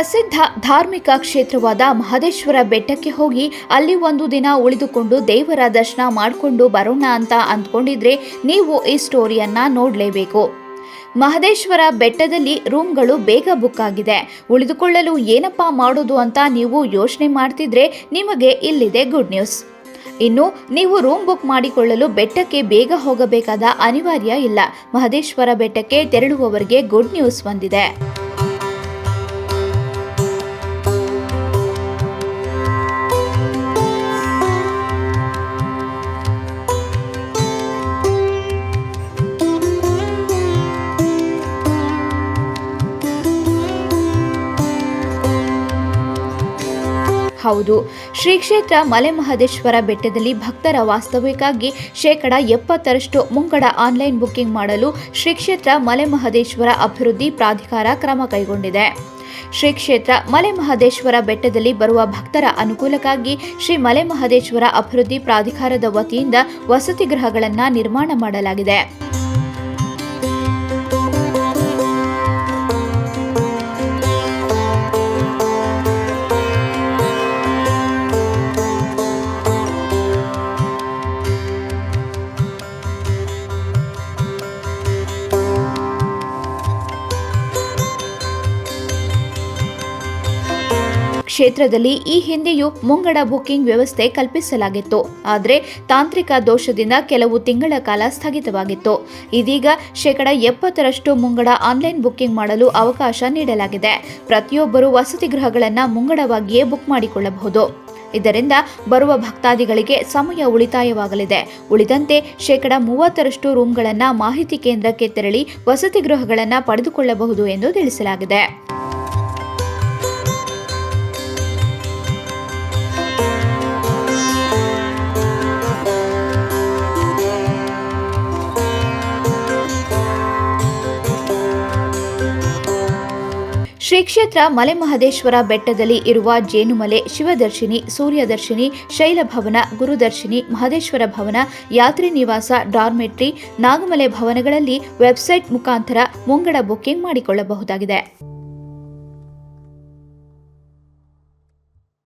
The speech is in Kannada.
ಪ್ರಸಿದ್ಧ ಧಾರ್ಮಿಕ ಕ್ಷೇತ್ರವಾದ ಮಹದೇಶ್ವರ ಬೆಟ್ಟಕ್ಕೆ ಹೋಗಿ ಅಲ್ಲಿ ಒಂದು ದಿನ ಉಳಿದುಕೊಂಡು ದೇವರ ದರ್ಶನ ಮಾಡಿಕೊಂಡು ಬರೋಣ ಅಂತ ಅಂದ್ಕೊಂಡಿದ್ರೆ ನೀವು ಈ ಸ್ಟೋರಿಯನ್ನ ನೋಡಲೇಬೇಕು. ಮಹದೇಶ್ವರ ಬೆಟ್ಟದಲ್ಲಿ ರೂಮ್ಗಳು ಬೇಗ ಬುಕ್ ಆಗಿದೆ. ಉಳಿದುಕೊಳ್ಳಲು ಏನಪ್ಪಾ ಮಾಡೋದು ಅಂತ ನೀವು ಯೋಚನೆ ಮಾಡ್ತಿದ್ರೆ ನಿಮಗೆ ಇಲ್ಲಿದೆ ಗುಡ್ ನ್ಯೂಸ್. ಇನ್ನು ನೀವು ರೂಮ್ ಬುಕ್ ಮಾಡಿಕೊಳ್ಳಲು ಬೆಟ್ಟಕ್ಕೆ ಬೇಗ ಹೋಗಬೇಕಾದ ಅನಿವಾರ್ಯ ಇಲ್ಲ. ಮಹದೇಶ್ವರ ಬೆಟ್ಟಕ್ಕೆ ತೆರಳುವವರಿಗೆ ಗುಡ್ ನ್ಯೂಸ್ ಬಂದಿದೆ. ಹೌದು. ಶ್ರೀ ಕ್ಷೇತ್ರ ಮಲೆಮಹದೇಶ್ವರ ಬೆಟ್ಟದಲ್ಲಿ ಭಕ್ತರ ವಾಸ್ತವ್ಯಕ್ಕಾಗಿ ಶೇಕಡ ಎಪ್ಪತ್ತರಷ್ಟು ಮುಂಗಡ ಆನ್ಲೈನ್ ಬುಕ್ಕಿಂಗ್ ಮಾಡಲು ಶ್ರೀ ಕ್ಷೇತ್ರ ಮಲೆಮಹದೇಶ್ವರ ಅಭಿವೃದ್ಧಿ ಪ್ರಾಧಿಕಾರ ಕ್ರಮ ಕೈಗೊಂಡಿದೆ. ಶ್ರೀ ಕ್ಷೇತ್ರ ಮಲೆಮಹದೇಶ್ವರ ಬೆಟ್ಟದಲ್ಲಿ ಬರುವ ಭಕ್ತರ ಅನುಕೂಲಕ್ಕಾಗಿ ಶ್ರೀ ಮಲೆಮಹದೇಶ್ವರ ಅಭಿವೃದ್ಧಿ ಪ್ರಾಧಿಕಾರದ ವತಿಯಿಂದ ವಸತಿ ಗೃಹಗಳನ್ನು ನಿರ್ಮಾಣ ಮಾಡಲಾಗಿದೆ. ಕ್ಷೇತ್ರದಲ್ಲಿ ಈ ಹಿಂದೆಯೂ ಮುಂಗಡ ಬುಕ್ಕಿಂಗ್ ವ್ಯವಸ್ಥೆ ಕಲ್ಪಿಸಲಾಗಿತ್ತು. ಆದರೆ ತಾಂತ್ರಿಕ ದೋಷದಿಂದ ಕೆಲವು ತಿಂಗಳ ಕಾಲ ಸ್ಥಗಿತವಾಗಿತ್ತು. ಇದೀಗ ಶೇಕಡ ಎಪ್ಪತ್ತರಷ್ಟು ಮುಂಗಡ ಆನ್ಲೈನ್ ಬುಕ್ಕಿಂಗ್ ಮಾಡಲು ಅವಕಾಶ ನೀಡಲಾಗಿದೆ. ಪ್ರತಿಯೊಬ್ಬರು ವಸತಿ ಗೃಹಗಳನ್ನು ಮುಂಗಡವಾಗಿಯೇ ಬುಕ್ ಮಾಡಿಕೊಳ್ಳಬಹುದು. ಇದರಿಂದ ಬರುವ ಭಕ್ತಾದಿಗಳಿಗೆ ಸಮಯ ಉಳಿತಾಯವಾಗಲಿದೆ. ಉಳಿದಂತೆ ಶೇಕಡ ಮೂವತ್ತರಷ್ಟು ರೂಮ್ಗಳನ್ನು ಮಾಹಿತಿ ಕೇಂದ್ರಕ್ಕೆ ತೆರಳಿ ವಸತಿ ಗೃಹಗಳನ್ನು ಪಡೆದುಕೊಳ್ಳಬಹುದು ಎಂದು ತಿಳಿಸಲಾಗಿದೆ. ಶ್ರೀ ಕ್ಷೇತ್ರ ಮಲೆಮಹದೇಶ್ವರ ಬೆಟ್ಟದಲ್ಲಿ ಇರುವ ಜೇನುಮಲೆ, ಶಿವದರ್ಶಿನಿ, ಸೂರ್ಯದರ್ಶಿನಿ, ಶೈಲಭವನ, ಗುರುದರ್ಶಿನಿ, ಮಹದೇಶ್ವರ ಭವನ, ಯಾತ್ರಿ ನಿವಾಸ, ಡಾರ್ಮೆಟ್ರಿ, ನಾಗಮಲೆ ಭವನಗಳಲ್ಲಿ ವೆಬ್ಸೈಟ್ ಮುಖಾಂತರ ಮುಂಗಡ ಬುಕ್ಕಿಂಗ್ ಮಾಡಿಕೊಳ್ಳಬಹುದಾಗಿದೆ.